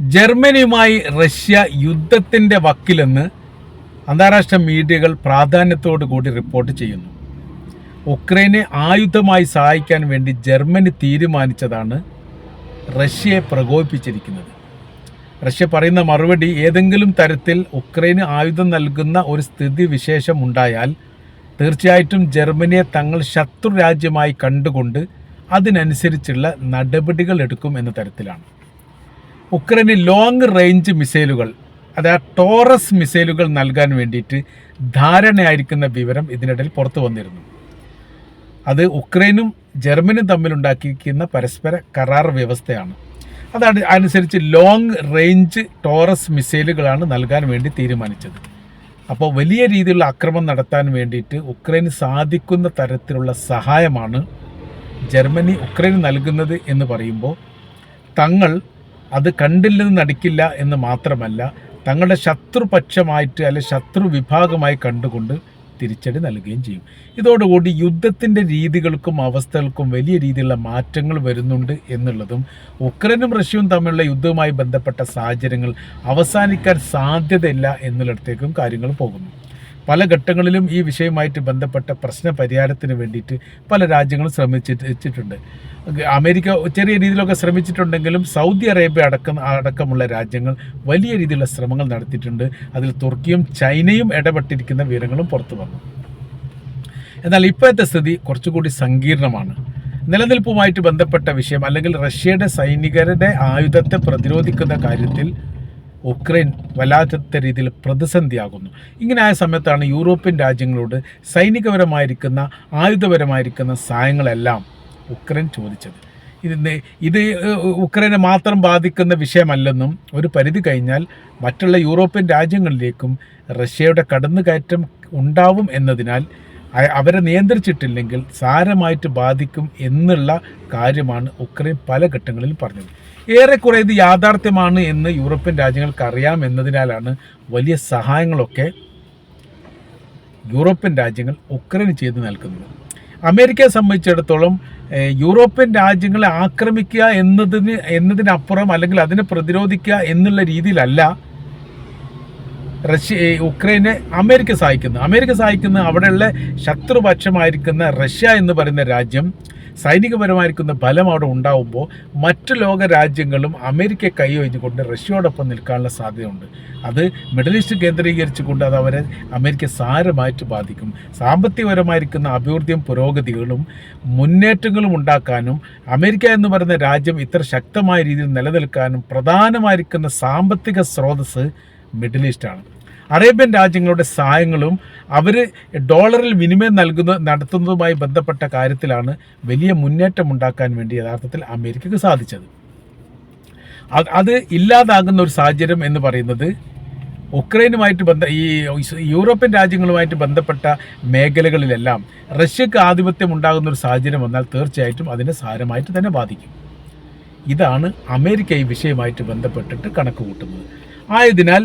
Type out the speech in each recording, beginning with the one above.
ജർമ്മനിയുമായി Russia യുദ്ധത്തിന്റെ വക്കിലെന്ന് അന്താരാഷ്ട്ര മീഡിയകൾ പ്രാധാന്യത്തോടു കൂടി റിപ്പോർട്ട് ചെയ്യുന്നു. ഉക്രൈനെ ആയുധമായി സഹായിക്കാൻ വേണ്ടി ജർമ്മനി തീരുമാനിച്ചതാണ് റഷ്യയെ പ്രകോപിപ്പിച്ചിരിക്കുന്നത്. റഷ്യ പറയുന്ന മറുപടി ഏതെങ്കിലും തരത്തിൽ ഉക്രൈന് ആയുധം നൽകുന്ന ഒരു സ്ഥിതി വിശേഷം ഉണ്ടായാൽ തീർച്ചയായിട്ടും ജർമ്മനിയെ തങ്ങൾ ശത്രു രാജ്യമായി കണ്ടുകൊണ്ട് അതിനനുസരിച്ചുള്ള നടപടികൾ എടുക്കും എന്ന തരത്തിലാണ്. ഉക്രൈന് ലോങ് റേഞ്ച് മിസൈലുകൾ അതായത് ടോറസ് മിസൈലുകൾ നൽകാൻ വേണ്ടിയിട്ട് ധാരണയായിരിക്കുന്ന വിവരം ഇതിനിടയിൽ പുറത്തു വന്നിരുന്നു. അത് ഉക്രൈനും ജർമ്മനിയും തമ്മിലുണ്ടാക്കിയിരിക്കുന്ന പരസ്പര കരാർ വ്യവസ്ഥയാണ്. അതാണ് അനുസരിച്ച് ലോങ് റേഞ്ച് ടോറസ് മിസൈലുകളാണ് നൽകാൻ വേണ്ടി തീരുമാനിച്ചത്. അപ്പോൾ വലിയ രീതിയിലുള്ള ആക്രമണം നടത്താൻ വേണ്ടിയിട്ട് ഉക്രൈന് സാധിക്കുന്ന തരത്തിലുള്ള സഹായമാണ് ജർമ്മനി ഉക്രൈന് നൽകുന്നത് എന്ന് പറയുമ്പോൾ തങ്ങൾ അത് കണ്ടില്ലെന്ന് നടിക്കില്ല എന്ന് മാത്രമല്ല തങ്ങളുടെ ശത്രുപക്ഷമായിട്ട് അല്ലെ ശത്രു വിഭാഗമായി കണ്ടുകൊണ്ട് തിരിച്ചടി നൽകുകയും ചെയ്യും. ഇതോടുകൂടി യുദ്ധത്തിന്റെ രീതികൾക്കും അവസ്ഥകൾക്കും വലിയ രീതിയിലുള്ള മാറ്റങ്ങൾ വരുന്നുണ്ട് എന്നുള്ളതും ഉക്രൈനും റഷ്യയും തമ്മിലുള്ള യുദ്ധവുമായി ബന്ധപ്പെട്ട സാഹചര്യങ്ങൾ അവസാനിക്കാൻ സാധ്യതയില്ല എന്നുള്ളിടത്തേക്കും കാര്യങ്ങൾ പോകുന്നു. പല ഘട്ടങ്ങളിലും ഈ വിഷയവുമായിട്ട് ബന്ധപ്പെട്ട പ്രശ്ന പരിഹാരത്തിന് വേണ്ടിയിട്ട് പല രാജ്യങ്ങളും ശ്രമിച്ചിട്ടുണ്ട് അമേരിക്ക ചെറിയ രീതിയിലൊക്കെ ശ്രമിച്ചിട്ടുണ്ടെങ്കിലും സൗദി അറേബ്യ അടക്കം അടക്കമുള്ള രാജ്യങ്ങൾ വലിയ രീതിയിലുള്ള ശ്രമങ്ങൾ നടത്തിയിട്ടുണ്ട്. അതിൽ തുർക്കിയും ചൈനയും ഇടപെട്ടിരിക്കുന്ന വിവരങ്ങളും പുറത്തു വന്നു. എന്നാൽ ഇപ്പോഴത്തെ സ്ഥിതി കുറച്ചുകൂടി സങ്കീർണമാണ്. നിലനിൽപ്പുമായിട്ട് ബന്ധപ്പെട്ട വിഷയം അല്ലെങ്കിൽ റഷ്യയുടെ സൈനികരുടെ ആയുധത്തെ പ്രതിരോധിക്കുന്ന കാര്യത്തിൽ ഉക്രൈൻ വല്ലാത്ത രീതിയിൽ പ്രതിസന്ധിയാകുന്നു. ഇങ്ങനെ ആയ സമയത്താണ് യൂറോപ്യൻ രാജ്യങ്ങളോട് സൈനികപരമായിരിക്കുന്ന ആയുധപരമായിരിക്കുന്ന സഹായങ്ങളെല്ലാം ഉക്രൈൻ ചോദിച്ചത്. ഇത് നെ- ഇത് ഉക്രൈനെ മാത്രം ബാധിക്കുന്ന വിഷയമല്ലെന്നും ഒരു പരിധി കഴിഞ്ഞാൽ മറ്റുള്ള യൂറോപ്യൻ രാജ്യങ്ങളിലേക്കും റഷ്യയുടെ കടന്നുകയറ്റം ഉണ്ടാവും എന്നതിനാൽ അവരെ നിയന്ത്രിച്ചിട്ടില്ലെങ്കിൽ സാരമായിട്ട് ബാധിക്കും എന്നുള്ള കാര്യമാണ് ഉക്രൈൻ പല ഘട്ടങ്ങളിൽ പറഞ്ഞത്. ഏറെക്കുറെ ഇത് യാഥാർത്ഥ്യമാണ് എന്ന് യൂറോപ്യൻ രാജ്യങ്ങൾക്ക് അറിയാം എന്നതിനാലാണ് വലിയ സഹായങ്ങളൊക്കെ യൂറോപ്യൻ രാജ്യങ്ങൾ ഉക്രൈന് ചെയ്തു നൽകുന്നത്. അമേരിക്കയെ സംബന്ധിച്ചിടത്തോളം യൂറോപ്യൻ രാജ്യങ്ങളെ ആക്രമിക്കുക എന്നതിന് എന്നതിനപ്പുറം അല്ലെങ്കിൽ അതിനെ പ്രതിരോധിക്കുക എന്നുള്ള രീതിയിലല്ല റഷ്യ ഉക്രൈനെ അമേരിക്ക സഹായിക്കുന്നു അമേരിക്ക സഹായിക്കുന്ന അവിടെയുള്ള ശത്രുപക്ഷമായിരിക്കുന്ന റഷ്യ എന്ന് പറയുന്ന രാജ്യം സൈനികപരമായിരിക്കുന്ന ബലം അവിടെ ഉണ്ടാവുമ്പോൾ മറ്റു ലോക രാജ്യങ്ങളും അമേരിക്ക കൈയൊഴിഞ്ഞുകൊണ്ട് റഷ്യയോടൊപ്പം നിൽക്കാനുള്ള സാധ്യതയുണ്ട്. അത് മിഡിൽ ഈസ്റ്റ് കേന്ദ്രീകരിച്ചുകൊണ്ട് അത് അവരെ അമേരിക്ക സാരമായിട്ട് ബാധിക്കും. സാമ്പത്തികപരമായിരിക്കുന്ന അഭിവൃദ്ധിയും പുരോഗതികളും മുന്നേറ്റങ്ങളും ഉണ്ടാക്കാനും അമേരിക്ക എന്ന് പറയുന്ന രാജ്യം ഇത്ര ശക്തമായ രീതിയിൽ നിലനിൽക്കാനും പ്രധാനമായിരിക്കുന്ന സാമ്പത്തിക സ്രോതസ്സ് മിഡിൽ ഈസ്റ്റാണ്. അറേബ്യൻ രാജ്യങ്ങളുടെ സഹായങ്ങളും അവർ ഡോളറിൽ വിനിമയം നൽകുന്ന നടത്തുന്നതുമായി ബന്ധപ്പെട്ട കാര്യത്തിലാണ് വലിയ മുന്നേറ്റം ഉണ്ടാക്കാൻ വേണ്ടി യഥാർത്ഥത്തിൽ അമേരിക്കക്ക് സാധിച്ചത്. അത് ഇല്ലാതാകുന്ന ഒരു സാഹചര്യം എന്ന് പറയുന്നത് ഉക്രൈനുമായിട്ട് ബന്ധ ഈ യൂറോപ്യൻ രാജ്യങ്ങളുമായിട്ട് ബന്ധപ്പെട്ട മേഖലകളിലെല്ലാം റഷ്യക്ക് ആധിപത്യം ഉണ്ടാകുന്ന ഒരു സാഹചര്യം വന്നാൽ തീർച്ചയായിട്ടും അതിനെ സാരമായിട്ട് തന്നെ ബാധിക്കും. ഇതാണ് അമേരിക്ക ഈ വിഷയമായിട്ട് ബന്ധപ്പെട്ടിട്ട് കണക്ക് കൂട്ടുന്നത് ആയതിനാൽ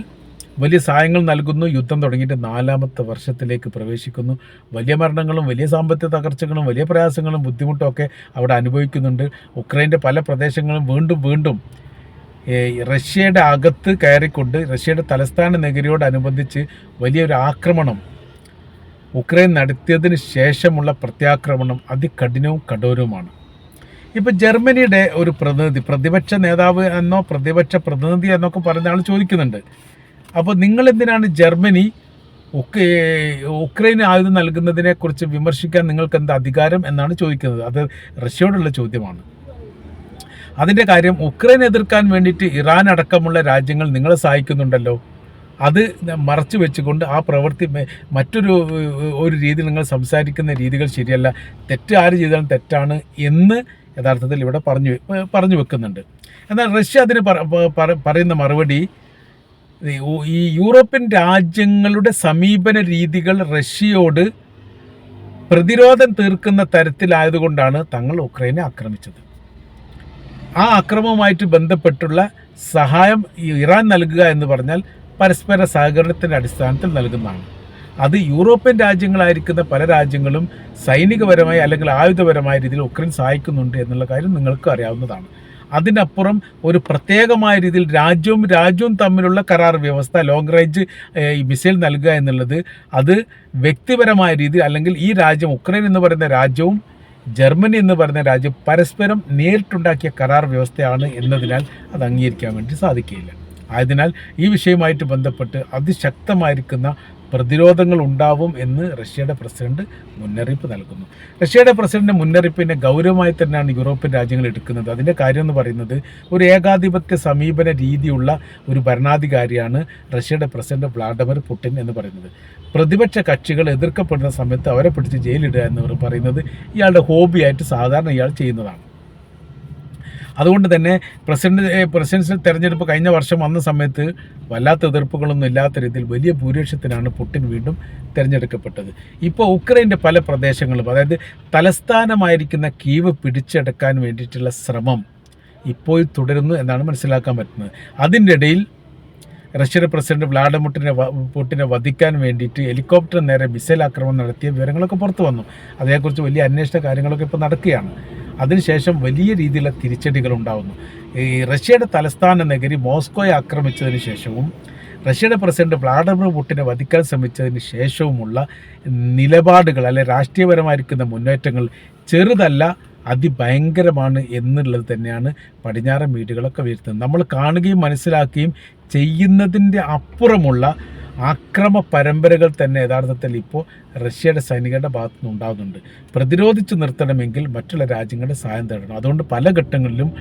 വലിയ സഹായങ്ങൾ നൽകുന്നു. യുദ്ധം തുടങ്ങിയിട്ട് നാലാമത്തെ വർഷത്തിലേക്ക് പ്രവേശിക്കുന്നു. വലിയ മരണങ്ങളും വലിയ സാമ്പത്തിക തകർച്ചകളും വലിയ പ്രയാസങ്ങളും ബുദ്ധിമുട്ടും ഒക്കെ അവിടെ അനുഭവിക്കുന്നുണ്ട്. ഉക്രൈന്റെ പല പ്രദേശങ്ങളും വീണ്ടും വീണ്ടും റഷ്യയുടെ അകത്ത് കയറിക്കൊണ്ട് റഷ്യയുടെ തലസ്ഥാന നഗരിയോടനുബന്ധിച്ച് വലിയൊരു ആക്രമണം ഉക്രൈൻ നടത്തിയതിന് ശേഷമുള്ള പ്രത്യാക്രമണം അതികഠിനവും കഠോരവുമാണ്. ഇപ്പം ജർമ്മനിയുടെ ഒരു പ്രതിനിധി പ്രതിപക്ഷ നേതാവ് എന്നോ പ്രതിപക്ഷ പ്രതിനിധി എന്നൊക്കെ പറയുന്ന ആൾ ചോദിക്കുന്നുണ്ട്. അപ്പോൾ നിങ്ങൾ എന്തിനാണ് ജർമ്മനി ഒക്കെ ഉക്രൈന് ആയുധം നൽകുന്നതിനെക്കുറിച്ച് വിമർശിക്കാൻ നിങ്ങൾക്ക് എന്താ അധികാരം എന്നാണ് ചോദിക്കുന്നത്? അത് റഷ്യയോടുള്ള ചോദ്യമാണ്. അതിന്റെ കാര്യം ഉക്രൈൻ എതിർക്കാൻ വേണ്ടിയിട്ട് ഇറാൻ അടക്കമുള്ള രാജ്യങ്ങൾ നിങ്ങളെ സഹായിക്കുന്നുണ്ടല്ലോ. അത് മറച്ചു വെച്ചുകൊണ്ട് ആ പ്രവൃത്തി മറ്റൊരു ഒരു രീതിയിൽ നിങ്ങൾ സംസാരിക്കുന്ന രീതികൾ ശരിയല്ല. തെറ്റ് ആര് ചെയ്താലും തെറ്റാണ് എന്ന് യഥാർത്ഥത്തിൽ ഇവിടെ പറഞ്ഞു പറഞ്ഞു വെക്കുന്നുണ്ട്. എന്നാൽ റഷ്യ അതിന് പറയുന്ന മറുപടി ഈ യൂറോപ്യൻ രാജ്യങ്ങളുടെ സമീപന രീതികൾ റഷ്യയോട് പ്രതിരോധം തീർക്കുന്ന തരത്തിലായതുകൊണ്ടാണ് തങ്ങൾ ഉക്രൈനെ ആക്രമിച്ചത്. ആ അക്രമവുമായിട്ട് ബന്ധപ്പെട്ടുള്ള സഹായം ഇറാൻ നൽകുക എന്ന് പറഞ്ഞാൽ പരസ്പര സഹകരണത്തിന്റെ അടിസ്ഥാനത്തിൽ നൽകുന്നതാണ്. അത് യൂറോപ്യൻ രാജ്യങ്ങളായിരിക്കുന്ന പല രാജ്യങ്ങളും സൈനികപരമായി അല്ലെങ്കിൽ ആയുധപരമായ രീതിയിൽ ഉക്രൈൻ സഹായിക്കുന്നുണ്ട് എന്നുള്ള കാര്യം നിങ്ങൾക്ക് അറിയാവുന്നതാണ്. അതിനപ്പുറം ഒരു പ്രത്യേകമായ രീതിയിൽ രാജ്യവും രാജ്യവും തമ്മിലുള്ള കരാർ വ്യവസ്ഥ ലോങ് റേഞ്ച് മിസൈൽ നൽകുക എന്നുള്ളത് അത് വ്യക്തിപരമായ രീതിയിൽ അല്ലെങ്കിൽ ഈ രാജ്യം ഉക്രൈൻ എന്ന് പറയുന്ന രാജ്യവും ജർമ്മനി എന്ന് പറയുന്ന രാജ്യം പരസ്പരം നേരിട്ടുണ്ടാക്കിയ കരാർ വ്യവസ്ഥയാണ് എന്നതിനാൽ അത് അംഗീകരിക്കാൻ വേണ്ടി സാധിക്കുകയില്ല. ആയതിനാൽ ഈ വിഷയവുമായിട്ട് ബന്ധപ്പെട്ട് അതിശക്തമായിരിക്കുന്ന പ്രതിരോധങ്ങൾ ഉണ്ടാവും എന്ന് റഷ്യയുടെ പ്രസിഡന്റ് മുന്നറിയിപ്പ് നൽകുന്നു. റഷ്യയുടെ പ്രസിഡന്റ് മുന്നറിയിപ്പിനെ ഗൗരവമായി തന്നെയാണ് യൂറോപ്യൻ രാജ്യങ്ങൾ എടുക്കുന്നത്. അതിന്റെ കാര്യം എന്ന് പറയുന്നത് ഒരു ഏകാധിപത്യ സമീപന രീതിയുള്ള ഒരു ഭരണാധികാരിയാണ് റഷ്യയുടെ പ്രസിഡന്റ് വ്ളാഡിമിർ പുടിൻ എന്ന് പറയുന്നത്. പ്രതിപക്ഷ കക്ഷികൾ എതിർക്കപ്പെടുന്ന സമയത്ത് അവരെ പിടിച്ച് ജയിലിടുക എന്നിവർ പറയുന്നത് ഇയാളുടെ ഹോബിയായിട്ട് സാധാരണ ഇയാൾ ചെയ്യുന്നതാണ്. അതുകൊണ്ട് തന്നെ പ്രസിഡന്റ് പ്രസിഡൻഷ്യൽ തെരഞ്ഞെടുപ്പ് കഴിഞ്ഞ വർഷം വന്ന സമയത്ത് വല്ലാത്ത എതിർപ്പുകളൊന്നും ഇല്ലാത്ത രീതിയിൽ വലിയ ഭൂരിപക്ഷത്തിനാണ് പുടിൻ വീണ്ടും തിരഞ്ഞെടുക്കപ്പെട്ടത്. ഇപ്പോൾ ഉക്രൈന്റെ പല പ്രദേശങ്ങളും അതായത് തലസ്ഥാനമായിരിക്കുന്ന കീവ് പിടിച്ചെടുക്കാൻ വേണ്ടിയിട്ടുള്ള ശ്രമം ഇപ്പോൾ തുടരുന്നു എന്നാണ് മനസ്സിലാക്കാൻ പറ്റുന്നത്. അതിന്റെ ഇടയിൽ റഷ്യയുടെ പ്രസിഡന്റ് വ്ളാഡിമിറിനെ പുട്ടിനെ വധിക്കാൻ വേണ്ടിയിട്ട് ഹെലികോപ്റ്റർ നേരെ മിസൈൽ ആക്രമണം നടത്തിയ വിവരങ്ങളൊക്കെ പുറത്തു വന്നു. അതേക്കുറിച്ച് വലിയ അന്വേഷണ കാര്യങ്ങളൊക്കെ ഇപ്പോൾ നടക്കുകയാണ്. അതിനുശേഷം വലിയ രീതിയിലുള്ള തിരിച്ചടികൾ ഉണ്ടാകുന്നു ഈ റഷ്യയുടെ തലസ്ഥാന നഗരി മോസ്കോയെ ആക്രമിച്ചതിന് ശേഷവും റഷ്യയുടെ പ്രസിഡന്റ് വ്ളാഡിമിർ പുട്ടിനെ വധിക്കാൻ ശ്രമിച്ചതിന് ശേഷവുമുള്ള നിലപാടുകൾ അല്ലെ രാഷ്ട്രീയപരമായിരിക്കുന്ന മുന്നേറ്റങ്ങൾ ചെറുതല്ല അതിഭയങ്കരമാണ് എന്നുള്ളത് തന്നെയാണ് പടിഞ്ഞാറൻ വീടുകളൊക്കെ വരുത്തുന്നത്. നമ്മൾ കാണുകയും മനസ്സിലാക്കുകയും ചെയ്യുന്നതിന്റെ അപ്പുറമുള്ള ആക്രമ പരമ്പരകൾ തന്നെ യഥാർത്ഥത്തിൽ ഇപ്പോൾ റഷ്യയുടെ സൈനികരുടെ ഭാഗത്തു നിന്ന് ഉണ്ടാകുന്നുണ്ട്. പ്രതിരോധിച്ച് നിർത്തണമെങ്കിൽ മറ്റുള്ള രാജ്യങ്ങളുടെ സഹായം തേടണം. അതുകൊണ്ട് പല ഘട്ടങ്ങളിലും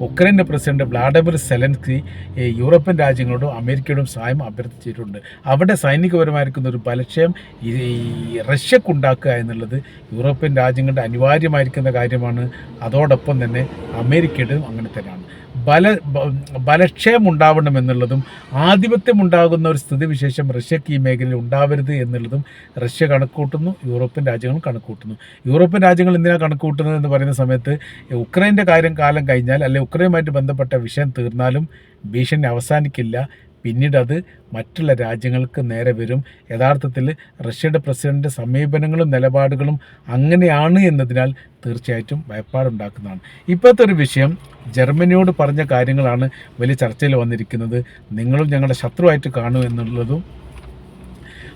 ഉക്രൈന്റെ പ്രസിഡന്റ് വ്ളാഡിമിർ സെലൻസ്കി യൂറോപ്യൻ രാജ്യങ്ങളോടും അമേരിക്കയോടും സഹായം അഭ്യർത്ഥിച്ചിട്ടുണ്ട്. അവിടെ സൈനികപരമായിരിക്കുന്ന ഒരു ബലക്ഷയം ഈ റഷ്യക്കുണ്ടാക്കുക എന്നുള്ളത് യൂറോപ്യൻ രാജ്യങ്ങളുടെ അനിവാര്യമായിരിക്കുന്ന കാര്യമാണ്. അതോടൊപ്പം തന്നെ അമേരിക്കയുടെയും അങ്ങനെ തന്നെയാണ്. ബല ബലക്ഷയം ഉണ്ടാവണം എന്നുള്ളതും ആധിപത്യം ഉണ്ടാകുന്ന ഒരു സ്ഥിതിവിശേഷം റഷ്യക്ക് ഈ മേഖലയിൽ ഉണ്ടാവരുത് എന്നുള്ളതും റഷ്യ കണക്കൂട്ടുന്നു യൂറോപ്യൻ രാജ്യങ്ങളും കണക്കൂട്ടുന്നു യൂറോപ്യൻ രാജ്യങ്ങൾ എന്തിനാണ് കണക്കൂട്ടുന്നത് എന്ന് പറയുന്ന സമയത്ത് ഉക്രൈന്റെ കാര്യം കാലം കഴിഞ്ഞാൽ അല്ലെ ഉക്രൈനുമായിട്ട് ബന്ധപ്പെട്ട വിഷയം തീർന്നാലും ഭീഷണി അവസാനിക്കില്ല. പിന്നീട് അത് മറ്റുള്ള രാജ്യങ്ങൾക്ക് നേരെ വരും. യഥാർത്ഥത്തിൽ റഷ്യയുടെ പ്രസിഡന്റ് സമീപനങ്ങളും നിലപാടുകളും അങ്ങനെയാണ് എന്നതിനാൽ തീർച്ചയായിട്ടും ഭയപ്പാടുണ്ടാക്കുന്നതാണ്. ഇപ്പോഴത്തെ ഒരു വിഷയം ജർമ്മനിയോട് പറഞ്ഞ കാര്യങ്ങളാണ് വലിയ ചർച്ചയിൽ വന്നിരിക്കുന്നത്. നിങ്ങളും ഞങ്ങളുടെ ശത്രുവായിട്ട് കാണൂ എന്നുള്ളതും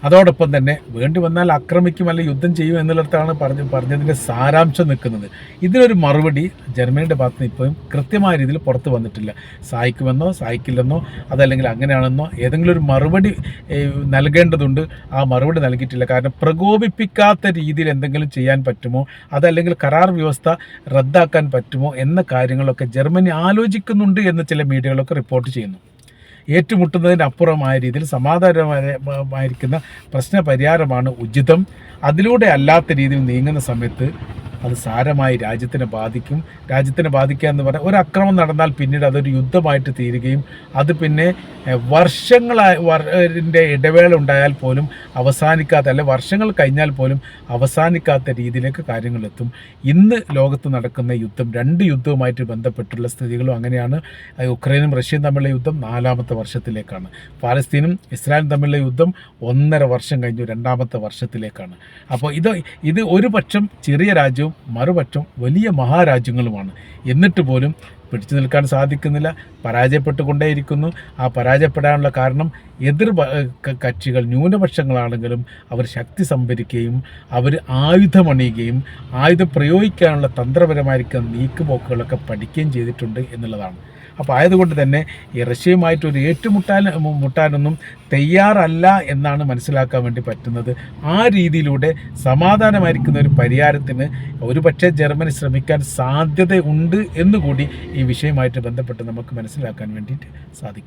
അതോടൊപ്പം തന്നെ വേണ്ടി വന്നാൽ ആക്രമിക്കും അല്ലെങ്കിൽ യുദ്ധം ചെയ്യും എന്നുള്ളിടത്താണ് പറഞ്ഞ് പറഞ്ഞതിന്റെ സാരാംശം നിൽക്കുന്നത്. ഇതിനൊരു മറുപടി ജർമ്മനിയുടെ ഭാഗത്ത് നിന്ന് ഇപ്പോഴും കൃത്യമായ രീതിയിൽ പുറത്ത് വന്നിട്ടില്ല. സഹായിക്കുമെന്നോ സഹായിക്കില്ലെന്നോ അതല്ലെങ്കിൽ അങ്ങനെയാണെന്നോ ഏതെങ്കിലും ഒരു മറുപടി നൽകേണ്ടതുണ്ട്. ആ മറുപടി നൽകിയിട്ടില്ല. കാരണം പ്രകോപിപ്പിക്കാത്ത രീതിയിൽ എന്തെങ്കിലും ചെയ്യാൻ പറ്റുമോ? അതല്ലെങ്കിൽ കരാർ വ്യവസ്ഥ റദ്ദാക്കാൻ പറ്റുമോ? എന്ന കാര്യങ്ങളൊക്കെ ജർമ്മനി ആലോചിക്കുന്നുണ്ട് എന്ന് ചില മീഡിയകളൊക്കെ റിപ്പോർട്ട് ചെയ്യുന്നു. ഏറ്റുമുട്ടുന്നതിന് അപ്പുറമായ രീതിയിൽ സമാധാനമായിരിക്കുന്ന പ്രശ്ന പരിഹാരമാണ് ഉചിതം. അതിലൂടെ അല്ലാത്ത രീതിയിൽ നീങ്ങുന്ന സമയത്ത് അത് സാരമായി രാജ്യത്തിനെ ബാധിക്കും. രാജ്യത്തിനെ ബാധിക്കുക എന്ന് പറഞ്ഞാൽ ഒരു അക്രമം നടന്നാൽ പിന്നീട് അതൊരു യുദ്ധമായിട്ട് തീരുകയും അത് പിന്നെ വർഷങ്ങളായി വറിന്റെ ഇടവേള ഉണ്ടായാൽ പോലും അവസാനിക്കാത്ത അല്ലെ വർഷങ്ങൾ കഴിഞ്ഞാൽ പോലും അവസാനിക്കാത്ത രീതിയിലേക്ക് കാര്യങ്ങളെത്തും ഇന്ന് ലോകത്ത് നടക്കുന്ന യുദ്ധം രണ്ട് യുദ്ധവുമായിട്ട് ബന്ധപ്പെട്ടുള്ള സ്ഥിതികളും അങ്ങനെയാണ്. ഉക്രൈനും റഷ്യയും തമ്മിലുള്ള യുദ്ധം നാലാമത്തെ വർഷത്തിലേക്കാണ്. പാലസ്തീനും ഇസ്രായേലും തമ്മിലുള്ള യുദ്ധം ഒന്നര വർഷം കഴിഞ്ഞു രണ്ടാമത്തെ വർഷത്തിലേക്കാണ്. അപ്പോൾ ഇത് ഇത് ഒരു പക്ഷം ചെറിയ രാജ്യവും മറുപക്ഷം വലിയ മഹാരാജ്യങ്ങളുമാണ്. എന്നിട്ട് പോലും പിടിച്ചു നിൽക്കാൻ സാധിക്കുന്നില്ല. പരാജയപ്പെട്ടുകൊണ്ടേയിരിക്കുന്നു. ആ പരാജയപ്പെടാനുള്ള കാരണം എതിർ കക്ഷികൾ ന്യൂനപക്ഷങ്ങളാണെങ്കിലും അവർ ശക്തി സംഭരിക്കുകയും അവർ ആയുധമണിയുകയും ആയുധം പ്രയോഗിക്കാനുള്ള തന്ത്രപരമായിരിക്കുന്ന നീക്കുപോക്കുകളൊക്കെ പഠിക്കുകയും ചെയ്തിട്ടുണ്ട് എന്നുള്ളതാണ്. അപ്പോൾ ആയതുകൊണ്ട് തന്നെ ഈ റഷ്യയുമായിട്ട് ഒരു ഏറ്റുമുട്ടാൻ മുട്ടാനൊന്നും തയ്യാറല്ല എന്നാണ് മനസ്സിലാക്കാൻ വേണ്ടി പറ്റുന്നത്. ആ രീതിയിലൂടെ സമാധാനമായിരിക്കുന്ന ഒരു പരിഹാരത്തിന് ഒരുപക്ഷെ ജർമ്മനി ശ്രമിക്കാൻ സാധ്യതയുണ്ട് എന്നുകൂടി ഈ വിഷയമായിട്ട് ബന്ധപ്പെട്ട് നമുക്ക് മനസ്സിലാക്കാൻ വേണ്ടിയിട്ട് സാധിക്കും.